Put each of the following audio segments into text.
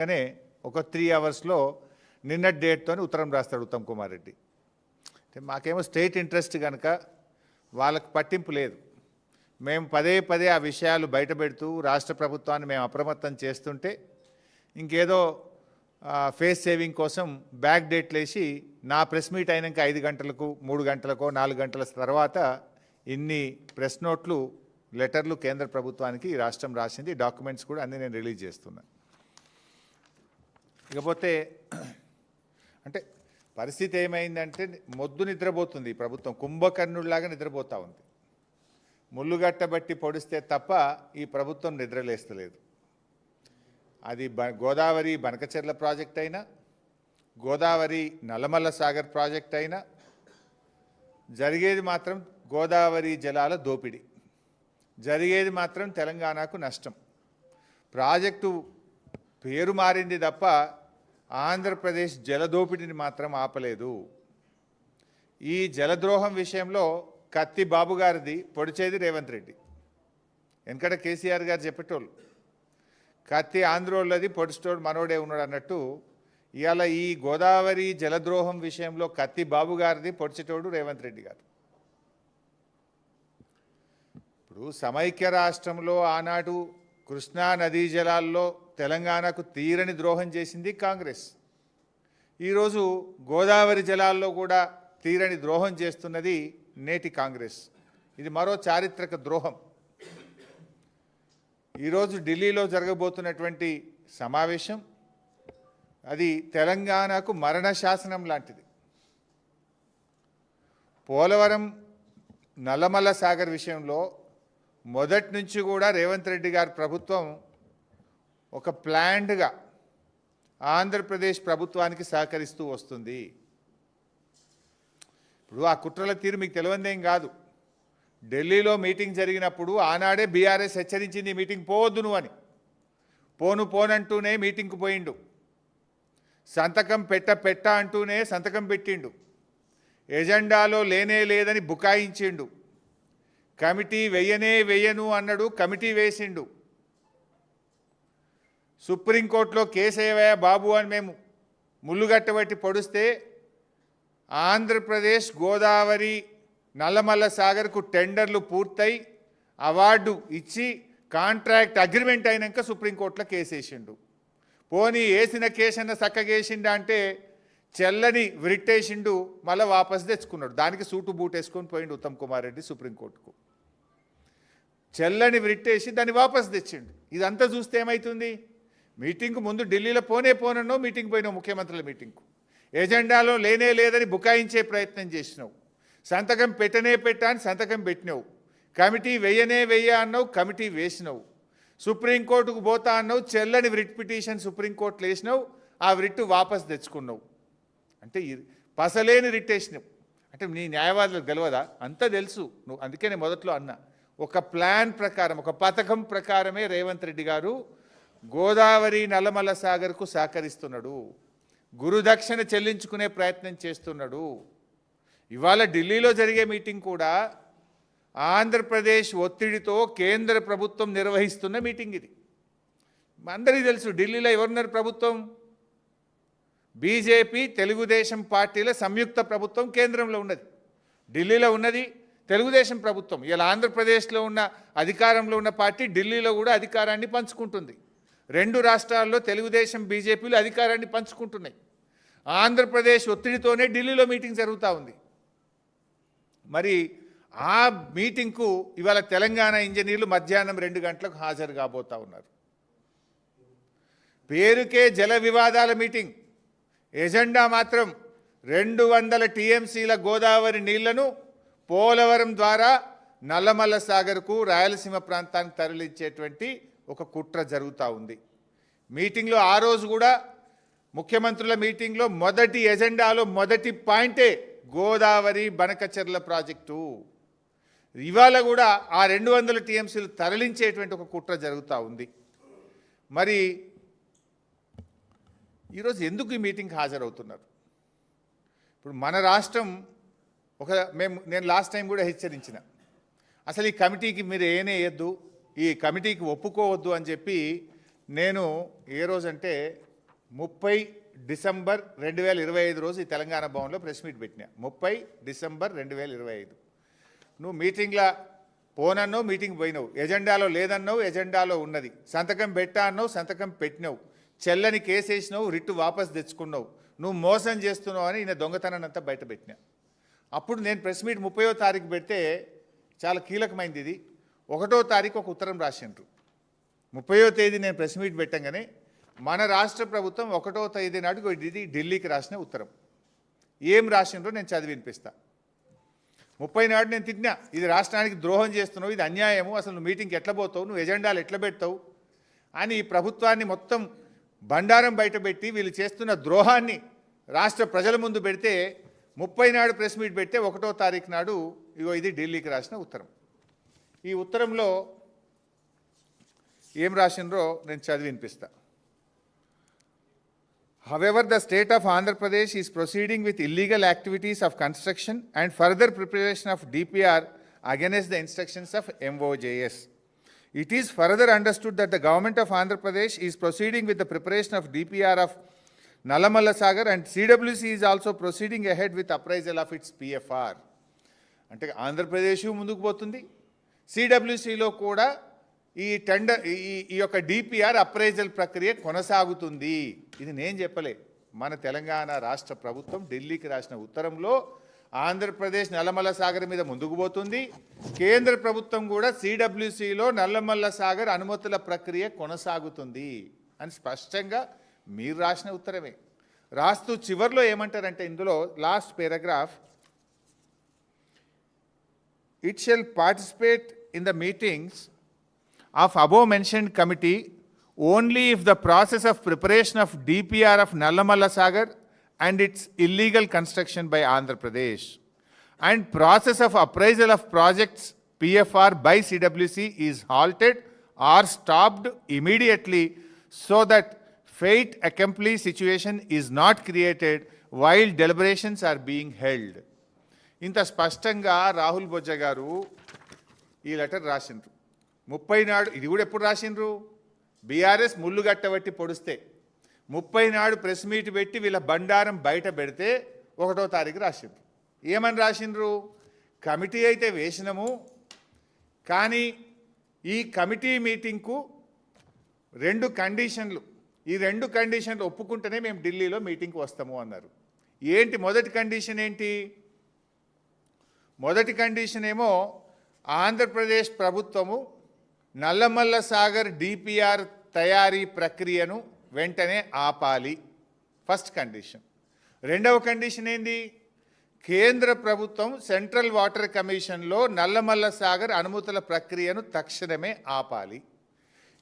కానీ ఒక త్రీ అవర్స్లో నిన్న డేట్తో ఉత్తరం రాస్తాడు ఉత్తమ్ కుమార్ రెడ్డి. అంటే మాకేమో స్టేట్ ఇంట్రెస్ట్ కనుక వాళ్ళకు పట్టింపు లేదు. మేము పదే పదే ఆ విషయాలు బయటపెడుతూ రాష్ట్ర ప్రభుత్వాన్ని మేము అప్రమత్తం చేస్తుంటే ఇంకేదో ఫేస్ సేవింగ్ కోసం బ్యాక్ డేట్లు వేసి నా ప్రెస్ మీట్ అయినాక ఐదు గంటలకు మూడు గంటలకో నాలుగు గంటల తర్వాత ఇన్ని ప్రెస్ నోట్లు లెటర్లు కేంద్ర ప్రభుత్వానికి రాష్ట్రం రాసింది డాక్యుమెంట్స్ కూడా అన్నీ నేను రిలీజ్ చేస్తున్నాను ఇకపోతే అంటే పరిస్థితి ఏమైందంటే మొద్దు నిద్రపోతుంది ఈ ప్రభుత్వం. కుంభకర్ణుడిలాగా నిద్రపోతూ ఉంది. ముళ్ళుగట్టబట్టి పొడిస్తే తప్ప ఈ ప్రభుత్వం నిద్రలేస్తలేదు. అది బ గోదావరి బనకచెర్ల ప్రాజెక్ట్ అయినా గోదావరి నల్లమల్ల సాగర్ ప్రాజెక్ట్ అయినా జరిగేది మాత్రం గోదావరి జలాల దోపిడీ. జరిగేది మాత్రం తెలంగాణకు నష్టం. ప్రాజెక్టు పేరు మారింది తప్ప ఆంధ్రప్రదేశ్ జలదోపిడిని మాత్రం ఆపలేదు. ఈ జలద్రోహం విషయంలో కత్తి బాబు గారిది పొడిచేది రేవంత్ రెడ్డి. వెనకట కేసీఆర్ గారు చెప్పేటోళ్ళు. కత్తి ఆంధ్రోళ్ళది పొడిచేటోడు మనోడే ఉన్నాడు అన్నట్టు ఇవాళ ఈ గోదావరి జలద్రోహం విషయంలో కత్తి బాబు గారిది పొడిచేటోడు రేవంత్ రెడ్డి గారు. ఇప్పుడు సమైక్య రాష్ట్రంలో ఆనాడు కృష్ణా నదీ జలాల్లో తెలంగాణకు తీరని ద్రోహం చేసింది కాంగ్రెస్. ఈరోజు గోదావరి జలాల్లో కూడా తీరని ద్రోహం చేస్తున్నది నేటి కాంగ్రెస్. ఇది మరో చారిత్రక ద్రోహం. ఈరోజు ఢిల్లీలో జరగబోతున్నటువంటి సమావేశం అది తెలంగాణకు మరణ శాసనం లాంటిది. పోలవరం నల్లమల్ల సాగర్ విషయంలో మొదటి నుంచి కూడా రేవంత్ రెడ్డి గారి ప్రభుత్వం ఒక ప్లాండ్గా ఆంధ్రప్రదేశ్ ప్రభుత్వానికి సహకరిస్తూ వస్తుంది. ఇప్పుడు ఆ కుట్రల తీరు మీకు తెలియందేం కాదు. ఢిల్లీలో మీటింగ్ జరిగినప్పుడు ఆనాడే బీఆర్ఎస్ హెచ్చరించింది మీటింగ్ పోవద్దు నువ్వు అని. పోను పోనంటూనే మీటింగ్కు పోయిండు. సంతకం పెట్ట పెట్ట అంటూనే సంతకం పెట్టిండు. ఎజెండాలో లేనే లేదని బుకాయించిండు. కమిటీ వెయ్యనే వెయ్యను అన్నాడు కమిటీ వేసిండు. సుప్రీంకోర్టులో కేసయ్య బాబు అని మేము ముళ్ళుగట్టబట్టి పొడిస్తే ఆంధ్రప్రదేశ్ గోదావరి నల్లమల్ల సాగర్కు టెండర్లు పూర్తయి అవార్డు ఇచ్చి కాంట్రాక్ట్ అగ్రిమెంట్ అయినాక సుప్రీంకోర్టులో కేసు వేసిండు పోనీ వేసిన కేసన్న చక్కగేసిండా అంటే చెల్లని విరిట్టేసిండు మళ్ళీ వాపస్ తెచ్చుకున్నాడు. దానికి సూటు బూట్ వేసుకొని పోయిండు ఉత్తమ్ కుమార్ రెడ్డి సుప్రీంకోర్టుకు. చెల్లని విరిట్టేసి దాన్ని వాపస్ తెచ్చిండు. ఇదంతా చూస్తే ఏమవుతుంది మీటింగ్ ముందు ఢిల్లీలో పోనే పోనన్నావు మీటింగ్ పోయినావు ముఖ్యమంత్రుల మీటింగ్కు. ఎజెండాలో లేనే లేదని బుకాయించే ప్రయత్నం చేసినావు. సంతకం పెట్టనే పెట్టా అని సంతకం పెట్టినావు. కమిటీ వెయ్యనే వెయ్య అన్నావు కమిటీ వేసినావు. సుప్రీంకోర్టుకు పోతా అన్నావు చెల్లని రిట్ పిటిషన్ సుప్రీంకోర్టులో వేసినావు ఆ రిట్టు వాపస్ తెచ్చుకున్నావు. అంటే పసలేని రిట్ వేసినావు అంటే నీ న్యాయవాదులకు గెలవదా అంతా తెలుసు. నువ్వు అందుకే నేను మొదట్లో అన్నా. ఒక ప్లాన్ ప్రకారం ఒక పథకం ప్రకారమే రేవంత్ రెడ్డి గారు గోదావరి నల్లమల్ల సాగర్కు సహకరిస్తున్నాడు. గురుదక్షిణ చెల్లించుకునే ప్రయత్నం చేస్తున్నాడు. ఇవాళ ఢిల్లీలో జరిగే మీటింగ్ కూడా ఆంధ్రప్రదేశ్ ఒత్తిడితో కేంద్ర ప్రభుత్వం నిర్వహిస్తున్న మీటింగ్ ఇది. అందరికీ తెలుసు ఢిల్లీలో ఎవరున్నారు ప్రభుత్వం? బీజేపీ తెలుగుదేశం పార్టీల సంయుక్త ప్రభుత్వం కేంద్రంలో ఉన్నది. ఢిల్లీలో ఉన్నది తెలుగుదేశం ప్రభుత్వం. ఇలా ఆంధ్రప్రదేశ్లో ఉన్న అధికారంలో ఉన్న పార్టీ ఢిల్లీలో కూడా అధికారాన్ని పంచుకుంటుంది. రెండు రాష్ట్రాల్లో తెలుగుదేశం బీజేపీలు అధికారాన్ని పంచుకుంటున్నాయి. ఆంధ్రప్రదేశ్ ఒత్తిడితోనే ఢిల్లీలో మీటింగ్ జరుగుతూ ఉంది. మరి ఆ మీటింగ్కు ఇవాళ తెలంగాణ ఇంజనీర్లు మధ్యాహ్నం రెండు గంటలకు హాజరు కాబోతా ఉన్నారు. పేరుకే జల వివాదాల మీటింగ్. ఎజెండా మాత్రం రెండు వందల టీఎంసీల గోదావరి నీళ్ళను పోలవరం ద్వారా నల్లమల్ల సాగర్కు రాయలసీమ ప్రాంతానికి తరలించేటువంటి ఒక కుట్ర జరుగుతూ ఉంది. మీటింగ్లో ఆ రోజు కూడా ముఖ్యమంత్రుల మీటింగ్లో మొదటి ఎజెండాలో మొదటి పాయింటే గోదావరి బనకచెర్ల ప్రాజెక్టు. ఇవాళ కూడా ఆ రెండు వందల టీఎంసీలు తరలించేటువంటి ఒక కుట్ర జరుగుతూ ఉంది. మరి ఈరోజు ఎందుకు ఈ మీటింగ్కి హాజరవుతున్నారు? ఇప్పుడు మన రాష్ట్రం ఒక మేము నేను లాస్ట్ టైం కూడా హెచ్చరించిన. అసలు ఈ కమిటీకి మీరు ఏనే వేయద్దు? ఈ కమిటీకి ఒప్పుకోవద్దు అని చెప్పి నేను ఏ రోజంటే ముప్పై డిసెంబర్ రెండు వేల ఇరవై ఐదు రోజు ఈ తెలంగాణ భవన్లో ప్రెస్ మీట్ పెట్టిన. ముప్పై డిసెంబర్ రెండు వేల ఇరవై ఐదు. నువ్వు మీటింగ్లో పోనన్నావు మీటింగ్ పోయినావు. ఎజెండాలో లేదన్నావు ఎజెండాలో ఉన్నది. సంతకం పెట్టా అన్నావు సంతకం పెట్టినావు. చెల్లని కేసు వేసినావు రిట్టు వాపస్ తెచ్చుకున్నావు. నువ్వు మోసం చేస్తున్నావు అని ఈయన దొంగతనాన్ని అంతా బయట పెట్టినా. అప్పుడు నేను ప్రెస్ మీట్ ముప్పయో తారీఖు పెడితే చాలా కీలకమైంది ఇది. ఒకటో తారీఖు ఒక ఉత్తరం రాసిండ్రు. ముప్పయో తేదీ నేను ప్రెస్ మీట్ పెట్టంగానే మన రాష్ట్ర ప్రభుత్వం ఒకటో తేదీ నాడు ఇది ఢిల్లీకి రాసిన ఉత్తరం. ఏం రాసిండ్రో నేను చదివి వినిపిస్తా. ముప్పై నాడు నేను తిట్టినా ఇది రాష్ట్రానికి ద్రోహం చేస్తున్నావు ఇది అన్యాయము అసలు నువ్వు మీటింగ్కి ఎట్లా పోతావు నువ్వు ఎజెండాలు ఎట్లా పెడతావు అని ఈ ప్రభుత్వాన్ని మొత్తం బండారం బయటపెట్టి వీళ్ళు చేస్తున్న ద్రోహాన్ని రాష్ట్ర ప్రజల ముందు పెడితే ముప్పై నాడు ప్రెస్ మీట్ పెడితే ఒకటో తారీఖు నాడు ఇగో ఇది ఢిల్లీకి రాసిన ఉత్తరం. ఈ ఉత్తరంలో ఏం రాసినరో నేను చదివి వినిపిస్తా. However the state of Andhra Pradesh is proceeding with illegal activities of construction and further preparation of DPR against the instructions of MoJS it is further understood that the government of Andhra Pradesh is proceeding with the preparation of DPR of Nallamala Sagar and CWC is also proceeding ahead with appraisal of its PFR అంటే ఆంధ్రప్రదేశ్ ముందుకు పోతుంది సిడబ్ల్యూసిలో కూడా ఈ tender ఈ ఈ యొక్క DPR appraisal ప్రక్రియ కొనసాగుతుంది. ఇది నేను చెప్పలే. మన తెలంగాణ రాష్ట్ర ప్రభుత్వం ఢిల్లీకి రాసిన ఉత్తరంలో ఆంధ్రప్రదేశ్ నల్లమల్ల సాగర్ మీద ముందుకు పోతుంది. కేంద్ర ప్రభుత్వం కూడా సిడబ్ల్యూసిలో నల్లమల్ల సాగర్ అనుమతుల ప్రక్రియ కొనసాగుతుంది అని స్పష్టంగా మీరు రాసిన ఉత్తరమే. రాస్తూ చివర్లో ఏమంటారంటే ఇందులో last paragraph it shall participate in the meetings of above mentioned committee only if the process of preparation of DPR of Nallamalla Sagar and its illegal construction by Andhra Pradesh and process of appraisal of projects PFR by CWC is halted or stopped immediately so that fate accomplished situation is not created while deliberations are being held. ఇంత స్పష్టంగా రాహుల్ బొజ్జ గారు ఈ letter రాసిండ్రు. ముప్పై నాడు ఇది కూడా ఎప్పుడు రాసిండ్రు? BRS ముళ్ళు గట్టబట్టి పొడిస్తే. ముప్పై నాడు ప్రెస్ మీట్ పెట్టి వీళ్ళ బండారం బయట పెడితే ఒకటో తారీఖు రాసిండ్రు. ఏమని రాసిండ్రు? కమిటీ అయితే వేసినము కానీ ఈ కమిటీ మీటింగ్కు రెండు కండిషన్లు. ఈ రెండు కండిషన్లు ఒప్పుకుంటేనే మేము ఢిల్లీలో మీటింగ్కి వస్తాము అన్నారు. ఏంటి మొదటి కండిషన్ ఏంటి? మొదటి కండిషన్ ఏమో ఆంధ్రప్రదేశ్ ప్రభుత్వము నల్లమల్ల సాగర్ డిపిఆర్ తయారీ ప్రక్రియను వెంటనే ఆపాలి. First condition. రెండవ కండిషన్ ఏంది? కేంద్ర ప్రభుత్వం సెంట్రల్ వాటర్ కమిషన్లో నల్లమల్ల సాగర్ అనుమతుల ప్రక్రియను తక్షణమే ఆపాలి.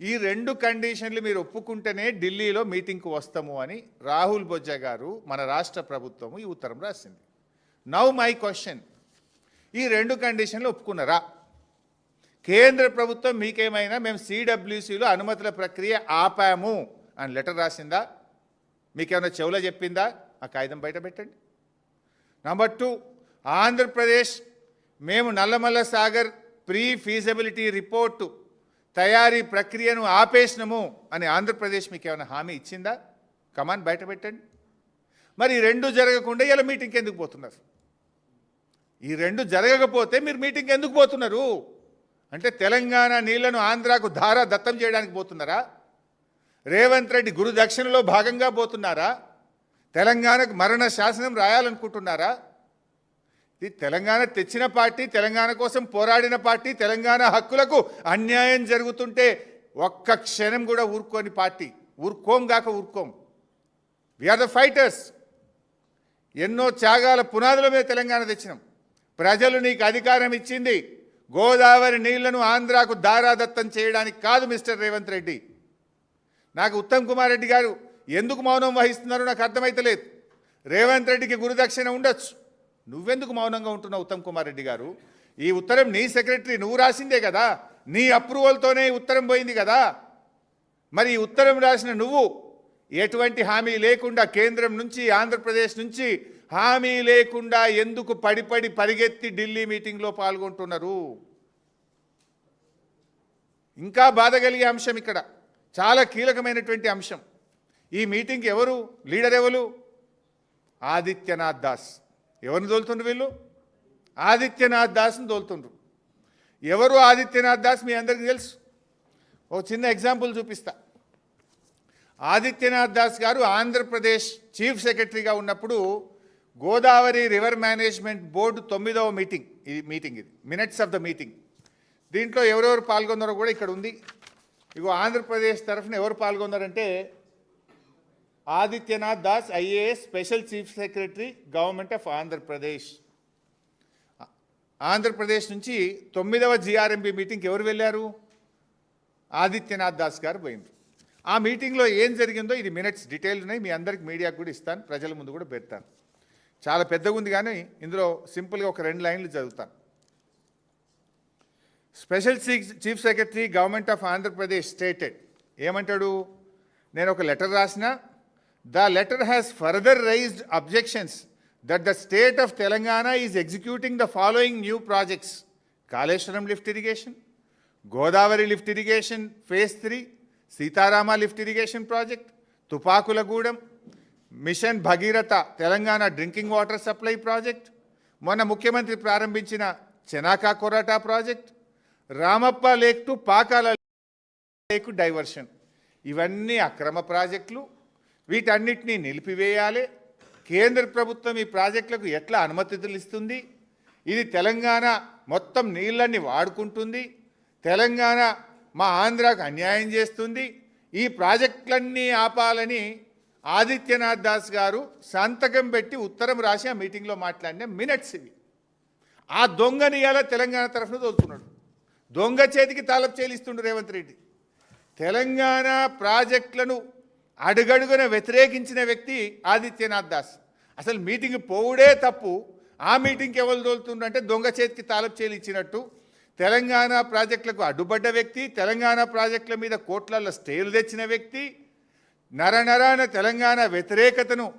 ఈ రెండు కండిషన్లు మీరు ఒప్పుకుంటేనే ఢిల్లీలో మీటింగ్కు వస్తాము అని రాహుల్ బొజ్జ గారు మన రాష్ట్ర ప్రభుత్వము ఈ ఉత్తరం రాసింది. Now my question. ఈ రెండు కండిషన్లు ఒప్పుకున్నారా? కేంద్ర ప్రభుత్వం మీకేమైనా మేము సిడబ్ల్యూసిలో అనుమతుల ప్రక్రియ ఆపాము అని లెటర్ రాసిందా? మీకేమైనా చెవులో చెప్పిందా? ఆ కాగితం బయట పెట్టండి. నంబర్ టూ ఆంధ్రప్రదేశ్ మేము Nallamala Sagar pre feasibility report తయారీ ప్రక్రియను ఆపేసినము అని ఆంధ్రప్రదేశ్ మీకు ఏమైనా హామీ ఇచ్చిందా? కమాన్ బయట పెట్టండి. మరి రెండు జరగకుండా ఇలా మీటింగ్కి ఎందుకు పోతున్నారు? ఈ రెండు జరగకపోతే మీరు మీటింగ్ ఎందుకు పోతున్నారు? అంటే తెలంగాణ నీళ్ళను ఆంధ్రాకు ధార దత్తం చేయడానికి పోతున్నారా? రేవంత్ రెడ్డి గురు దక్షిణలో భాగంగా పోతున్నారా? తెలంగాణకు మరణ శాసనం రాయాలనుకుంటున్నారా? ఇది తెలంగాణ తెచ్చిన పార్టీ తెలంగాణ కోసం పోరాడిన పార్టీ తెలంగాణ హక్కులకు అన్యాయం జరుగుతుంటే ఒక్క క్షణం కూడా ఊరుకోని పార్టీ ఊరుకోం గాక ఊరుకోం. వీఆర్ ద ఫైటర్స్ ఎన్నో త్యాగాల పునాదుల మీద తెలంగాణ తెచ్చినాం. ప్రజలు నీకు అధికారం ఇచ్చింది. గోదావరి నీళ్ళను ఆంధ్రాకు దారాదత్తం చేయడానికి కాదు మిస్టర్ రేవంత్ రెడ్డి. నాకు ఉత్తమ్ కుమార్ రెడ్డి గారు ఎందుకు మౌనం వహిస్తున్నారో నాకు అర్థమైతలేదు రేవంత్ రెడ్డికి గురుదక్షిణ ఉండొచ్చు. నువ్వెందుకు మౌనంగా ఉంటున్నావు ఉత్తమ్ కుమార్ రెడ్డి గారు? ఈ ఉత్తరం నీ సెక్రటరీ నువ్వు రాసిందే కదా. నీ అప్రూవల్తోనే ఉత్తరం పోయింది కదా. మరి ఈ ఉత్తరం రాసిన నువ్వు ఎటువంటి హామీ లేకుండా కేంద్రం నుంచి ఆంధ్రప్రదేశ్ నుంచి హామీ లేకుండా ఎందుకు పడిపడి పరిగెత్తి ఢిల్లీ మీటింగ్లో పాల్గొంటున్నారు? ఇంకా బాధ కలిగే అంశం ఇక్కడ. చాలా కీలకమైనటువంటి అంశం. ఈ మీటింగ్కి ఎవరు? లీడర్ ఎవరు? ఆదిత్యనాథ్ దాస్. ఎవరిని తోలుతుండ్రు వీళ్ళు? ఆదిత్యనాథ్ దాస్ని తోలుతుండ్రు. ఎవరు ఆదిత్యనాథ్ దాస్? మీ అందరికీ తెలుసు. ఒక చిన్న ఎగ్జాంపుల్ చూపిస్తా. ఆదిత్యనాథ్ దాస్ గారు ఆంధ్రప్రదేశ్ చీఫ్ సెక్రటరీగా ఉన్నప్పుడు గోదావరి రివర్ మేనేజ్మెంట్ బోర్డు తొమ్మిదవ మీటింగ్ ఇది మీటింగ్ ఇది మినిట్స్ ఆఫ్ ద మీటింగ్. దీంట్లో ఎవరెవరు పాల్గొన్నారో కూడా ఇక్కడ ఉంది. ఇగో ఆంధ్రప్రదేశ్ తరఫున ఎవరు పాల్గొన్నారంటే Adityanath Das IAS special chief secretary government of Andhra Pradesh. Andhra Pradesh నుంచి తొమ్మిదవ జిఆర్ఎంబి మీటింగ్కి ఎవరు వెళ్ళారు? ఆదిత్యనాథ్ దాస్ గారు పోయింది ఆ మీటింగ్లో ఏం జరిగిందో ఇది మినిట్స్ డీటెయిల్ ఉన్నాయి మీ అందరికి మీడియాకు కూడా ఇస్తాను ప్రజల ముందు కూడా పెడతాను. చాలా పెద్దగా ఉంది కానీ ఇందులో సింపుల్గా ఒక రెండు లైన్లు చదువుతాను. Special chief secretary government of Andhra Pradesh stated. ఏమంటాడు? నేను ఒక లెటర్ రాసిన. The letter has further raised objections that the state of Telangana is executing the following new projects. Kaleshwaram lift irrigation Godavari lift irrigation phase three Sitarama lift irrigation project Tupakulagudem machine Bhagiratha Telangana drinking water supply project మొన్న ముఖ్యమంత్రి ప్రారంభించిన Chanaka Korata project Ramappa lake to Pakala lake diversion. ఇవన్నీ అక్రమ ప్రాజెక్టులు. వీటన్నిటినీ నిలిపివేయాలి. కేంద్ర ప్రభుత్వం ఈ ప్రాజెక్టులకు ఎట్లా అనుమతులు ఇస్తుంది? ఇది తెలంగాణ మొత్తం నీళ్ళన్ని వాడుకుంటుంది. తెలంగాణ మా ఆంధ్రాకు అన్యాయం చేస్తుంది. ఈ ప్రాజెక్టులన్నీ ఆపాలని ఆదిత్యనాథ్ దాస్ గారు సంతకం పెట్టి ఉత్తరం రాసి ఆ మీటింగ్లో మాట్లాడిన మినిట్స్ ఇవి. ఆ దొంగని ఇలా తెలంగాణ తరఫున తోలుతున్నాడు. దొంగ చేతికి తాలపు చేలిస్తుండు రేవంత్ రెడ్డి. తెలంగాణ ప్రాజెక్టులను అడుగడుగున వ్యతిరేకించిన వ్యక్తి ఆదిత్యనాథ్ దాస్. అసలు మీటింగ్ పోవుడే తప్పు. ఆ మీటింగ్కి ఎవరు తోలుతుండంటే దొంగ చేతికి తాలపు చేలు ఇచ్చినట్టు. తెలంగాణ ప్రాజెక్టులకు అడ్డుపడ్డ వ్యక్తి తెలంగాణ ప్రాజెక్టుల మీద కోట్లలో స్టేలు తెచ్చిన వ్యక్తి నరనరాన తెలంగాణ వ్యతిరేకతను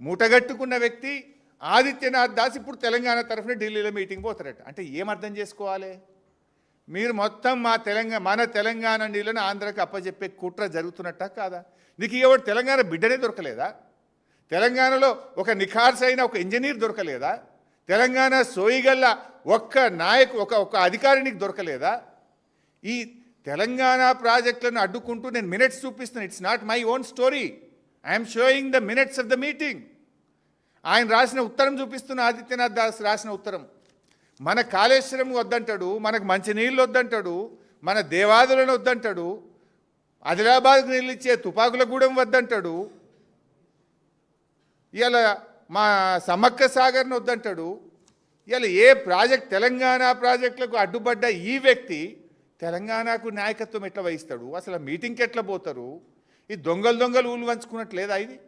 మూటగట్టుకున్న వ్యక్తి ఆదిత్యనాథ్ దాస్ ఇప్పుడు తెలంగాణ తరఫున ఢిల్లీలో మీటింగ్ పోతారట. అంటే ఏం అర్థం చేసుకోవాలి? మీరు మొత్తం మా తెలంగాణ మన తెలంగాణ నీళ్ళని ఆంధ్రాకి అప్పచెప్పే కుట్ర జరుగుతున్నట్ట కాదా? నీకు ఎవరు తెలంగాణ బిడ్డనే దొరకలేదా? తెలంగాణలో ఒక నిఖార్స్ అయిన ఒక ఇంజనీర్ దొరకలేదా? తెలంగాణ సోయిగల్ల ఒక్క నాయకు ఒక ఒక అధికారి నీకు దొరకలేదా? ఈ తెలంగాణ ప్రాజెక్టులను అడ్డుకుంటూ నేను మినిట్స్ చూపిస్తాను. It's not my own story I'm showing the minutes of the meeting ఆయన రాసిన ఉత్తరం చూపిస్తున్న ఆదిత్యనాథ్ దాస్ రాసిన ఉత్తరం. మన కాళేశ్వరం వద్దంటాడు మనకు మంచినీళ్ళు వద్దంటాడు మన దేవాదులను వద్దంటాడు ఆదిలాబాద్కు నీళ్ళు ఇచ్చే తుపాకులగూడెం వద్దంటాడు ఇలా మా సమ్మక్క సాగర్ని వద్దంటాడు ఇలా ఏ ప్రాజెక్ట్ తెలంగాణ ప్రాజెక్టులకు అడ్డుపడ్డ ఈ వ్యక్తి తెలంగాణకు నాయకత్వం ఎట్లా వహిస్తాడు? అసలు మీటింగ్కి ఎట్లా పోతారు? ఈ దొంగలు దొంగలు ఊళ్ళు వంచుకున్నట్లేదా ఇది?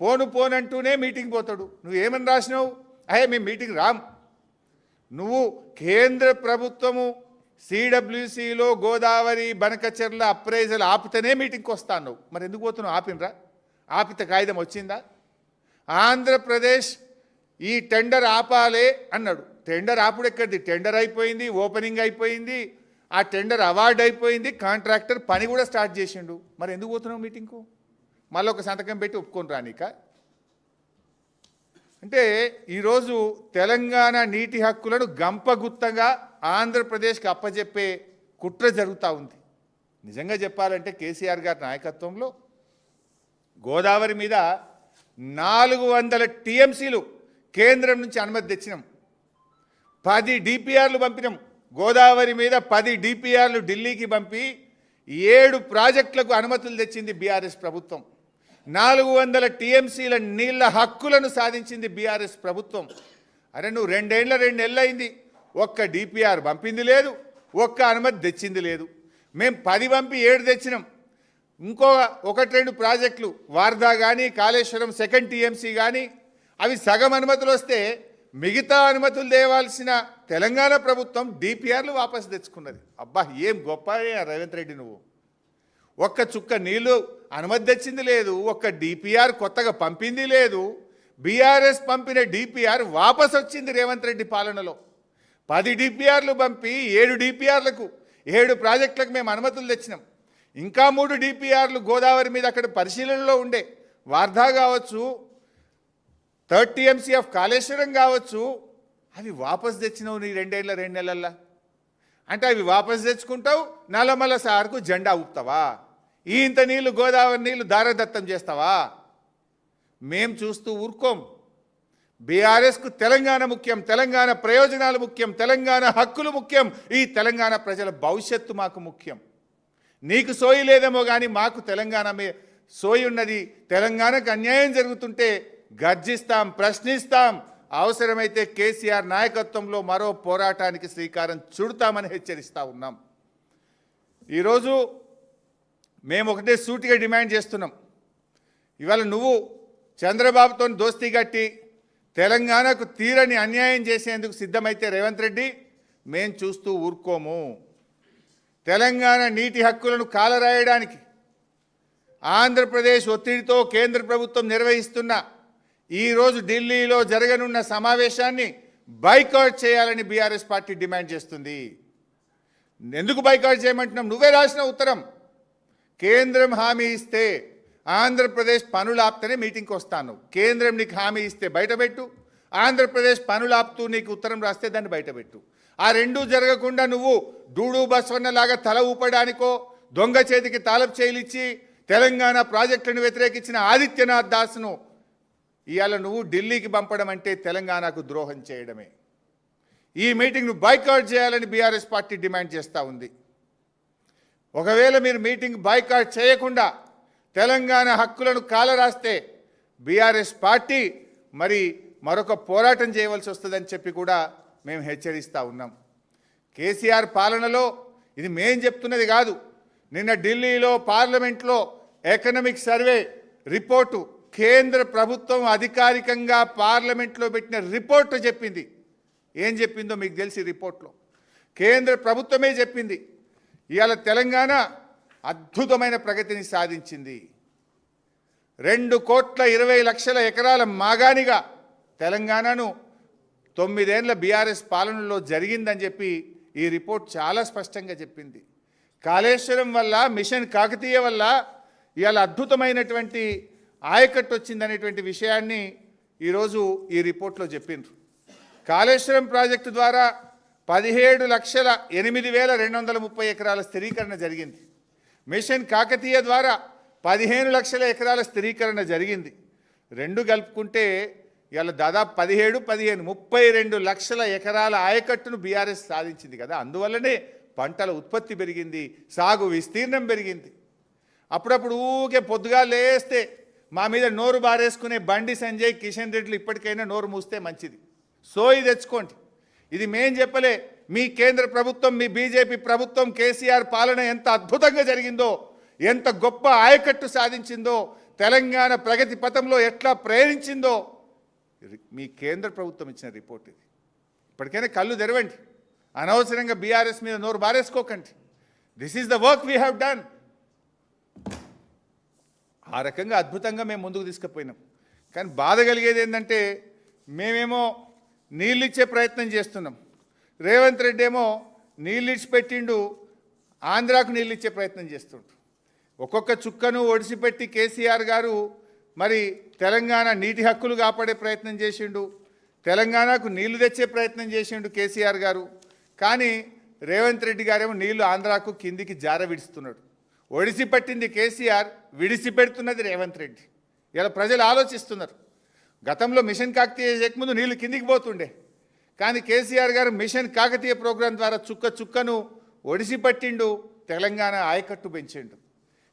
పోను పోనంటూనే మీటింగ్ పోతాడు. నువ్వేమని రాసినావు? అయ్యే మేము మీటింగ్ రాం నువ్వు కేంద్ర ప్రభుత్వము సిడబ్ల్యూసిలో గోదావరి బనకచెర్ల అప్రైజల్ ఆపితేనే మీటింగ్కి వస్తాను మరి ఎందుకు పోతున్నావు? ఆపినరా? ఆపితే కాగితం వచ్చిందా? ఆంధ్రప్రదేశ్ ఈ టెండర్ ఆపాలే అన్నాడు. టెండర్ అప్పుడు ఎక్కడిది? టెండర్ అయిపోయింది ఓపెనింగ్ అయిపోయింది ఆ టెండర్ అవార్డు అయిపోయింది కాంట్రాక్టర్ పని కూడా స్టార్ట్ చేసిండు. మరి ఎందుకు పోతున్నావు మీటింగ్కు? మళ్ళీ ఒక సంతకం పెట్టి ఒప్పుకొని రానిక అంటే ఈరోజు తెలంగాణ నీటి హక్కులను గంపగుత్తగా ఆంధ్రప్రదేశ్కి అప్పజెప్పే కుట్ర జరుగుతూ ఉంది. నిజంగా చెప్పాలంటే కేసీఆర్ గారి నాయకత్వంలో గోదావరి మీద నాలుగు వందల టీఎంసీలు కేంద్రం నుంచి అనుమతి తెచ్చినాం. పది డిపిఆర్లు పంపినాం. గోదావరి మీద పది డిపిఆర్లు ఢిల్లీకి పంపి ఏడు ప్రాజెక్టులకు అనుమతులు తెచ్చింది బీఆర్ఎస్ ప్రభుత్వం. నాలుగు వందల టీఎంసీల నీళ్ళ హక్కులను సాధించింది బీఆర్ఎస్ ప్రభుత్వం. అరే నువ్వు రెండేళ్ళ రెండేళ్ళు అయింది ఒక్క డిపిఆర్ పంపింది లేదు ఒక్క అనుమతి తెచ్చింది లేదు. మేము పది పంపి ఏడు తెచ్చినాం. ఇంకో ఒకటి రెండు ప్రాజెక్టులు వార్దా కానీ కాళేశ్వరం సెకండ్ టీఎంసీ కానీ అవి సగం అనుమతులు వస్తే మిగతా అనుమతులు తేవాల్సిన తెలంగాణ ప్రభుత్వం డిపిఆర్లు వాపసు తెచ్చుకున్నది. అబ్బా ఏం గొప్ప రేవంత్ రెడ్డి నువ్వు. ఒక్క చుక్క నీళ్ళు అనుమతి తెచ్చింది లేదు ఒక్క డిపిఆర్ కొత్తగా పంపింది లేదు. బీఆర్ఎస్ పంపిన డిపిఆర్ వాపస్ వచ్చింది రేవంత్ రెడ్డి పాలనలో. పది డిపిఆర్లు పంపి ఏడు డిపిఆర్లకు ఏడు ప్రాజెక్టులకు మేము అనుమతులు తెచ్చినాం. ఇంకా మూడు డిపిఆర్లు గోదావరి మీద అక్కడ పరిశీలనలో ఉండే. వార్ధా కావచ్చు థర్డ్ టీఎంసీ ఆఫ్ కాళేశ్వరం కావచ్చు అవి వాపస్ తెచ్చినావు నీ రెండేళ్ళ రెండు నెలల్లో. అంటే అవి వాపస్ తెచ్చుకుంటావు నలమల సార్కు జెండా ఊపుతావా? ఇంత నీళ్ళు గోదావరి నీళ్ళు దారదత్తం చేస్తావా? మేం చూస్తూ ఊరుకోం. బీఆర్ఎస్కు తెలంగాణ ముఖ్యం తెలంగాణ ప్రయోజనాలు ముఖ్యం తెలంగాణ హక్కులు ముఖ్యం ఈ తెలంగాణ ప్రజల భవిష్యత్తు మాకు ముఖ్యం. నీకు సోయి లేదేమో కానీ మాకు తెలంగాణ సోయి ఉన్నది. తెలంగాణకు అన్యాయం జరుగుతుంటే గర్జిస్తాం ప్రశ్నిస్తాం. అవసరమైతే కేసీఆర్ నాయకత్వంలో మరో పోరాటానికి శ్రీకారం చుడతామని హెచ్చరిస్తూ ఉన్నాం. ఈరోజు మేము ఒకటే సూటిగా డిమాండ్ చేస్తున్నాం. ఇవాళ నువ్వు చంద్రబాబుతో దోస్తీ కట్టి తెలంగాణకు తీరని అన్యాయం చేసేందుకు సిద్ధమైతే రేవంత్ రెడ్డి మేం చూస్తూ ఊరుకోము. తెలంగాణ నీటి హక్కులను కాలరాయడానికి ఆంధ్రప్రదేశ్ ఒత్తిడితో కేంద్ర ప్రభుత్వం నిర్వహిస్తున్న ఈరోజు ఢిల్లీలో జరగనున్న సమావేశాన్ని బైకౌట్ చేయాలని బీఆర్ఎస్ పార్టీ డిమాండ్ చేస్తుంది. ఎందుకు బైకౌట్ చేయమంటున్నాం? నువ్వే రాసిన ఉత్తరం. కేంద్రం హామీ ఇస్తే ఆంధ్రప్రదేశ్ పనులు ఆపుతూనే మీటింగ్కి వస్తాను. కేంద్రం నీకు హామీ ఇస్తే బయటపెట్టు ఆంధ్రప్రదేశ్ పనులు ఆపుతూ నీకు ఉత్తరం రాస్తే దాన్ని బయటపెట్టు ఆ రెండూ జరగకుండా నువ్వు డూడు బస్వన్నలాగా తల ఊపడానికో దొంగ చేతికి తాలపు చేయలిచ్చి తెలంగాణ ప్రాజెక్టులను వ్యతిరేకించిన ఆదిత్యనాథ్ దాస్ను ఇవాళ నువ్వు ఢిల్లీకి పంపడం అంటే తెలంగాణకు ద్రోహం చేయడమే. ఈ మీటింగ్ను బైకాట్ చేయాలని బీఆర్ఎస్ పార్టీ డిమాండ్ చేస్తూ ఉంది. ఒకవేళ మీరు మీటింగ్ బాయ్కాట్ చేయకుండా తెలంగాణ హక్కులను కాలరాస్తే బీఆర్ఎస్ పార్టీ మరి మరొక పోరాటం చేయవలసి వస్తుందని చెప్పి కూడా మేము హెచ్చరిస్తూ ఉన్నాం. కేసీఆర్ పాలనలో ఇది మేం చెప్తున్నది కాదు. నిన్న ఢిల్లీలో పార్లమెంట్లో ఎకనమిక్ సర్వే రిపోర్టు కేంద్ర ప్రభుత్వం అధికారికంగా పార్లమెంట్లో పెట్టిన రిపోర్టు చెప్పింది. ఏం చెప్పిందో మీకు తెలిసి రిపోర్ట్లో. కేంద్ర ప్రభుత్వమే చెప్పింది. ఇవాళ తెలంగాణ అద్భుతమైన ప్రగతిని సాధించింది. రెండు కోట్ల ఇరవై లక్షల ఎకరాల మాగానిగా తెలంగాణను తొమ్మిదేండ్ల బీఆర్ఎస్ పాలనలో జరిగిందని చెప్పి ఈ రిపోర్ట్ చాలా స్పష్టంగా చెప్పింది. కాళేశ్వరం వల్ల మిషన్ కాకతీయ వల్ల ఇవాళ అద్భుతమైనటువంటి ఆయకట్టు వచ్చిందనేటువంటి విషయాన్ని ఈరోజు ఈ రిపోర్ట్లో చెప్పిండ్రు. కాళేశ్వరం ప్రాజెక్టు ద్వారా పదిహేడు లక్షల ఎనిమిది వేల రెండు వందల ముప్పై ఎకరాల స్థిరీకరణ జరిగింది. మిషన్ కాకతీయ ద్వారా పదిహేను లక్షల ఎకరాల స్థిరీకరణ జరిగింది. రెండు కలుపుకుంటే ఇవాళ దాదాపు పదిహేడు పదిహేను ముప్పై రెండు లక్షల ఎకరాల ఆయకట్టును బీఆర్ఎస్ సాధించింది కదా. అందువల్లనే పంటల ఉత్పత్తి పెరిగింది సాగు విస్తీర్ణం పెరిగింది. అప్పుడప్పుడు ఊకే పొద్దుగా లేస్తే మా మీద నోరు బారేసుకునే బండి సంజయ్ కిషన్ రెడ్డిలు ఇప్పటికైనా నోరు మూస్తే మంచిది. సోయి తెచ్చుకోండి. ఇది మేం చెప్పలే మీ కేంద్ర ప్రభుత్వం మీ బీజేపీ ప్రభుత్వం కేసీఆర్ పాలన ఎంత అద్భుతంగా జరిగిందో ఎంత గొప్ప ఆయకట్టు సాధించిందో తెలంగాణ ప్రగతి పథంలో ఎట్లా ప్రేరించిందో ఇది మీ కేంద్ర ప్రభుత్వం ఇచ్చిన రిపోర్ట్ ఇది. ఇప్పటికైనా కళ్ళు తెరవండి. అనవసరంగా బీఆర్ఎస్ మీద నోరు బారేసుకోకండి. This is the work we have done ఆ రకంగా అద్భుతంగా మేము ముందుకు తీసుకుపోయినాం. కానీ బాధ కలిగేది ఏంటంటే మేమేమో నీళ్ళిచ్చే ప్రయత్నం చేస్తున్నాం. రేవంత్ రెడ్డి ఏమో నీళ్ళిచ్చి పెట్టిండు ఆంధ్రాకు నీళ్ళు ఇచ్చే ప్రయత్నం చేస్తుండు. ఒక్కొక్క చుక్కను ఒడిసిపెట్టి కేసీఆర్ గారు మరి తెలంగాణ నీటి హక్కులు కాపాడే ప్రయత్నం చేసిండు తెలంగాణకు నీళ్ళు తెచ్చే ప్రయత్నం చేసిండు కేసీఆర్ గారు. కానీ రేవంత్ రెడ్డి గారేమో నీళ్ళు ఆంధ్రాకు కిందికి జార విడుస్తున్నాడు ఒడిసి పట్టింది కేసీఆర్ విడిసిపెడుతున్నది రేవంత్ రెడ్డి. ఇలా ప్రజలు ఆలోచిస్తున్నారు. గతంలో మిషన్ కాకతీయ చేయకముందు నీళ్ళు కిందికి పోతుండే. కానీ కేసీఆర్ గారు మిషన్ కాకతీయ ప్రోగ్రాం ద్వారా చుక్క చుక్కను ఒడిసి పట్టిండు తెలంగాణ ఆయకట్టు పెంచిండు.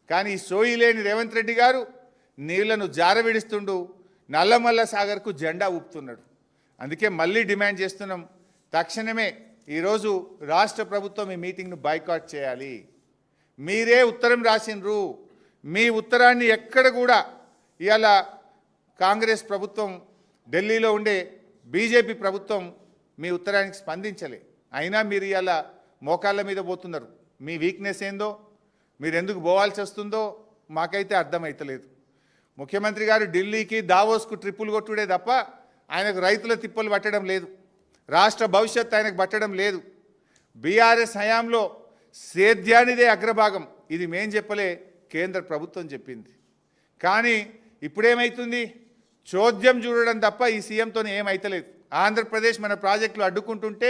కానీ సోయి లేని రేవంత్ రెడ్డి గారు నీళ్ళను జారవిడిస్తుండు నల్లమల్ల సాగర్కు జెండా ఊపుతున్నాడు. అందుకే మళ్ళీ డిమాండ్ చేస్తున్నాం తక్షణమే ఈరోజు రాష్ట్ర ప్రభుత్వం ఈ మీటింగ్ను బాయ్కాట్ చేయాలి. మీరే ఉత్తరం రాసిండ్రు. మీ ఉత్తరాన్ని ఎక్కడ కూడా ఇవాళ కాంగ్రెస్ ప్రభుత్వం ఢిల్లీలో ఉండే బీజేపీ ప్రభుత్వం మీ ఉత్తరానికి స్పందించలే. అయినా మీరు ఇవాళ మోకాళ్ళ మీద పోతున్నారు. మీ వీక్నెస్ ఏందో మీరు ఎందుకు పోవాల్సి వస్తుందో మాకైతే అర్థమవుతలేదు ముఖ్యమంత్రి గారు ఢిల్లీకి దావోస్కు ట్రిప్పులు కొట్టుడే తప్ప ఆయనకు రైతుల తిప్పలు పట్టడం లేదు. రాష్ట్ర భవిష్యత్తు ఆయనకు పట్టడం లేదు. బీఆర్ఎస్ హయాంలో సేద్యానిదే అగ్రభాగం. ఇది మేం చెప్పలే కేంద్ర ప్రభుత్వం చెప్పింది. కానీ ఇప్పుడేమవుతుంది చోద్యం చూడడం తప్ప ఈ సీఎంతో ఏమైతలేదు. ఆంధ్రప్రదేశ్ మన ప్రాజెక్టులు అడ్డుకుంటుంటే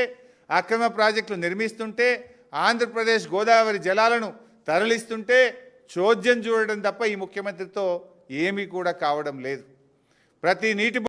అక్రమ ప్రాజెక్టులు నిర్మిస్తుంటే ఆంధ్రప్రదేశ్ గోదావరి జలాలను తరలిస్తుంటే చోద్యం చూడడం తప్ప ఈ ముఖ్యమంత్రితో ఏమీ కూడా కావడం లేదు. ప్రతి నీటి